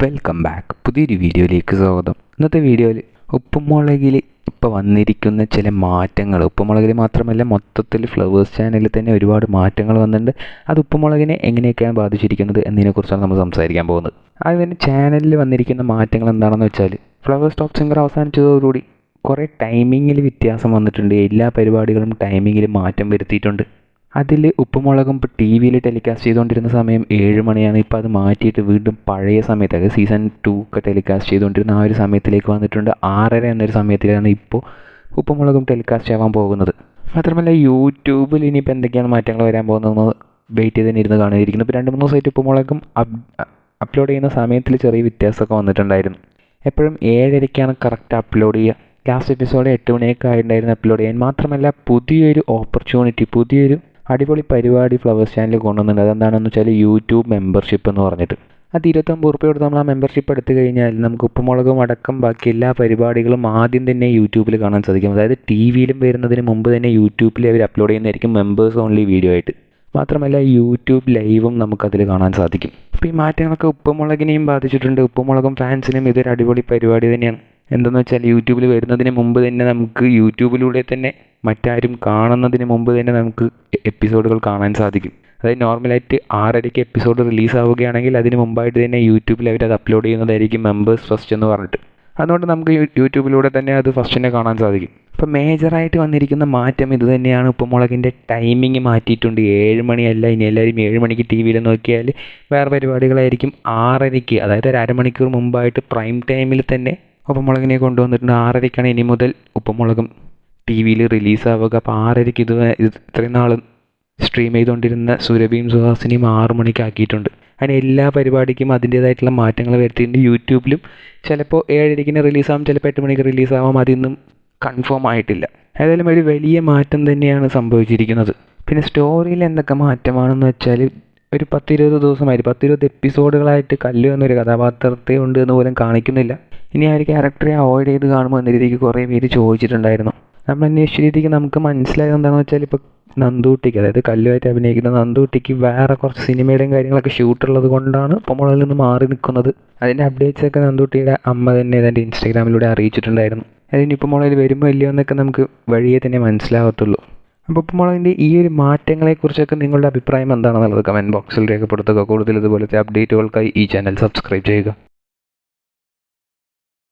Welcome back പുതിയൊരു വീഡിയോയിലേക്ക് സ്വാഗതം. ഇന്നത്തെ വീഡിയോയിൽ ഉപ്പുമുളകിൽ ഇപ്പോൾ വന്നിരിക്കുന്ന ചില മാറ്റങ്ങൾ. ഉപ്പുമുളകിൽ മാത്രമല്ല മൊത്തത്തിൽ ഫ്ലവേഴ്സ് ചാനലിൽ തന്നെ ഒരുപാട് മാറ്റങ്ങൾ വന്നിട്ടുണ്ട്. അത് ഉപ്പുമുളകിനെ എങ്ങനെയൊക്കെയാണ് ബാധിച്ചിരിക്കുന്നത് എന്നതിനെക്കുറിച്ചാണ് നമ്മൾ സംസാരിക്കാൻ പോകുന്നത്. അതിന് ചാനലിൽ വന്നിരിക്കുന്ന മാറ്റങ്ങൾ എന്താണെന്ന് വെച്ചാൽ ഫ്ലവേഴ്സ് ടോപ്പ് സിംഗർ അവസാനിച്ചതോടുകൂടി കുറേ ടൈമിങ്ങിൽ വ്യത്യാസം വന്നിട്ടുണ്ട്. എല്ലാ പരിപാടികളും ടൈമിങ്ങിൽ മാറ്റം വരുത്തിയിട്ടുണ്ട്. അതിൽ ഉപ്പുമുളകും ഇപ്പോൾ ടി വിയിൽ ടെലികാസ്റ്റ് ചെയ്തുകൊണ്ടിരുന്ന സമയം ഏഴ് മണിയാണ്. ഇപ്പോൾ അത് മാറ്റിയിട്ട് വീണ്ടും പഴയ സമയത്ത് അതായത് സീസൺ ടു ഒക്കെ ടെലികാസ്റ്റ് ചെയ്തുകൊണ്ടിരുന്ന ആ ഒരു സമയത്തിലേക്ക് വന്നിട്ടുണ്ട്. ആറര എന്നൊരു സമയത്തിലാണ് ഇപ്പോൾ ഉപ്പുമുളകും ടെലികാസ്റ്റ് ആവാൻ പോകുന്നത്. മാത്രമല്ല യൂട്യൂബിൽ ഇനിയിപ്പോൾ എന്തൊക്കെയാണ് മാറ്റങ്ങൾ വരാൻ പോകുന്നതെന്ന് വെയിറ്റ് ചെയ്ത് തന്നെ ഇരുന്ന് കാണുമായിരിക്കുന്നു ഇപ്പോൾ രണ്ട് മൂന്ന് ദിവസമായിട്ട് ഉപ്പുമുളകും അപ്ലോഡ് ചെയ്യുന്ന സമയത്തിൽ ചെറിയ വ്യത്യാസമൊക്കെ വന്നിട്ടുണ്ടായിരുന്നു. എപ്പോഴും ഏഴരയ്ക്കാണ് കറക്റ്റ് അപ്ലോഡ് ചെയ്യുക. ലാസ്റ്റ് എപ്പിസോഡ് എട്ട് മണിയൊക്കെ ആയിട്ടുണ്ടായിരുന്നു അപ്ലോഡ് ചെയ്യാൻ. മാത്രമല്ല പുതിയൊരു ഓപ്പർച്യൂണിറ്റി പുതിയൊരു അടിപൊളി പരിപാടി ഫ്ലവേഴ്സ് ചാനൽ കൊണ്ടുവന്നിട്ടുണ്ട്. അതെന്താണെന്ന് വെച്ചാൽ യൂട്യൂബ് മെമ്പർഷിപ്പ് എന്ന് പറഞ്ഞിട്ട്. അത് ഇരുപത്തൊമ്പത് റുപ്യ കൊടുത്ത് നമ്മൾ ആ മെമ്പർഷിപ്പ് എടുത്തു കഴിഞ്ഞാൽ നമുക്ക് ഉപ്പുമുളകും അടക്കം ബാക്കി എല്ലാ പരിപാടികളും ആദ്യം തന്നെ യൂട്യൂബിൽ കാണാൻ സാധിക്കും. അതായത് ടി വിയിലും വരുന്നതിന് മുമ്പ് തന്നെ യൂട്യൂബിൽ അവർ അപ്ലോഡ് ചെയ്യുന്നതായിരിക്കും മെമ്പേഴ്സ് ഓൺലി വീഡിയോ ആയിട്ട്. മാത്രമല്ല യൂട്യൂബ് ലൈവും നമുക്കതിൽ കാണാൻ സാധിക്കും. അപ്പോൾ ഈ മാറ്റങ്ങളൊക്കെ ഉപ്പുമുളകിനെയും ബാധിച്ചിട്ടുണ്ട്. ഉപ്പുമുളകും ഫാൻസിനും ഇതൊരു അടിപൊളി പരിപാടി തന്നെയാണ്. എന്തെന്ന് വെച്ചാൽ യൂട്യൂബിൽ വരുന്നതിന് മുമ്പ് തന്നെ നമുക്ക് യൂട്യൂബിലൂടെ തന്നെ മറ്റാരും കാണുന്നതിന് മുമ്പ് തന്നെ നമുക്ക് എപ്പിസോഡുകൾ കാണാൻ സാധിക്കും. അതായത് നോർമലായിട്ട് ആറരയ്ക്ക് എപ്പിസോഡ് റിലീസ് ആവുകയാണെങ്കിൽ അതിന് മുമ്പായിട്ട് തന്നെ യൂട്യൂബിൽ അവർ അത് അപ്ലോഡ് ചെയ്യുന്നതായിരിക്കും മെമ്പേഴ്സ് ഫസ്റ്റ് എന്ന് പറഞ്ഞിട്ട്. അതുകൊണ്ട് നമുക്ക് യൂട്യൂബിലൂടെ തന്നെ അത് ഫസ്റ്റ് തന്നെ കാണാൻ സാധിക്കും. അപ്പോൾ മേജറായിട്ട് വന്നിരിക്കുന്ന മാറ്റം ഇത് തന്നെയാണ്. ഉപ്പുമുളകിന്റെ ടൈമിങ് മാറ്റിയിട്ടുണ്ട്. ഏഴ് മണിയല്ല ഇനി എല്ലാവരും ഏഴ് മണിക്ക് ടി വിയിൽ നോക്കിയാൽ വേറെ പരിപാടികളായിരിക്കും ആറരയ്ക്ക്. അതായത് ഒരു അരമണിക്കൂർ മുമ്പായിട്ട് പ്രൈം ടൈമിൽ തന്നെ ഉപ്പുമുളകിനെ കൊണ്ടുവന്നിട്ടുണ്ട് ആറരയ്ക്കാണ് ഇനി മുതൽ ഉപ്പുമുളകും ടി വിയിൽ റിലീസാവുക. അപ്പോൾ ആറരയ്ക്ക് ഇത് ഇത്രയും നാളും സ്ട്രീം ചെയ്തുകൊണ്ടിരുന്ന സുരഭിയും സുഹാസിനിയും ആറു മണിക്കാക്കിയിട്ടുണ്ട്. അങ്ങനെ എല്ലാ പരിപാടിക്കും അതിന്റേതായിട്ടുള്ള മാറ്റങ്ങൾ വരുത്തിയിട്ടുണ്ട്. യൂട്യൂബിലും ചിലപ്പോൾ ഏഴരയ്ക്കിന് റിലീസാവും ചിലപ്പോൾ എട്ട് മണിക്ക് റിലീസാവാം. അതിന്നും കൺഫേം ആയിട്ടില്ല. ഏതായാലും ഒരു വലിയ മാറ്റം തന്നെയാണ് സംഭവിച്ചിരിക്കുന്നത്. പിന്നെ സ്റ്റോറിയിൽ എന്തൊക്കെ മാറ്റമാണെന്ന് വെച്ചാൽ ഒരു പത്തിരുപത് ദിവസമായിട്ട് പത്തിരുപത് എപ്പിസോഡുകളായിട്ട് കല്ലു എന്നൊരു കഥാപാത്രത്തെ ഉണ്ട് എന്ന് പോലും കാണിക്കുന്നില്ല. ഇനി ആ ഒരു ക്യാരക്ടറെ അവോയ്ഡ് ചെയ്ത് കാണുമ്പോൾ എന്ന രീതിക്ക് കുറേ പേര് ചോദിച്ചിട്ടുണ്ടായിരുന്നു. നമ്മൾ അന്വേഷിച്ച രീതിക്ക് നമുക്ക് മനസ്സിലായത് എന്താണെന്ന് വെച്ചാൽ ഇപ്പോൾ നന്ദൂട്ടിക്ക് അതായത് കല്ലുമായിട്ട് അഭിനയിക്കുന്ന നന്ദൂട്ടിക്ക് വേറെ കുറച്ച് സിനിമയുടെയും കാര്യങ്ങളൊക്കെ ഷൂട്ടുള്ളത് കൊണ്ടാണ് പൊമ്മളിൽ നിന്ന് മാറി നിൽക്കുന്നത്. അതിന്റെ അപ്ഡേറ്റ്സ് ഒക്കെ നന്ദൂട്ടിയുടെ അമ്മ തന്നെ അതിന്റെ ഇൻസ്റ്റാഗ്രാമിലൂടെ അറിയിച്ചിട്ടുണ്ടായിരുന്നു. അതിന് ഇപ്പോൾ മുളയിൽ വരുമ്പോൾ ഇല്ലയോ എന്നൊക്കെ നമുക്ക് വഴിയെ തന്നെ മനസ്സിലാകത്തുള്ളൂ അപ്പോൾ ഇപ്പോൾ മുളകിന്റെ ഈ ഒരു മാറ്റങ്ങളെക്കുറിച്ചൊക്കെ നിങ്ങളുടെ അഭിപ്രായം എന്താണെന്നുള്ളത് കമന്റ് ബോക്സിൽ രേഖപ്പെടുത്തുക. കൂടുതൽ ഇതുപോലത്തെ അപ്ഡേറ്റുകൾക്കായി ഈ ചാനൽ സബ്സ്ക്രൈബ് ചെയ്യുക.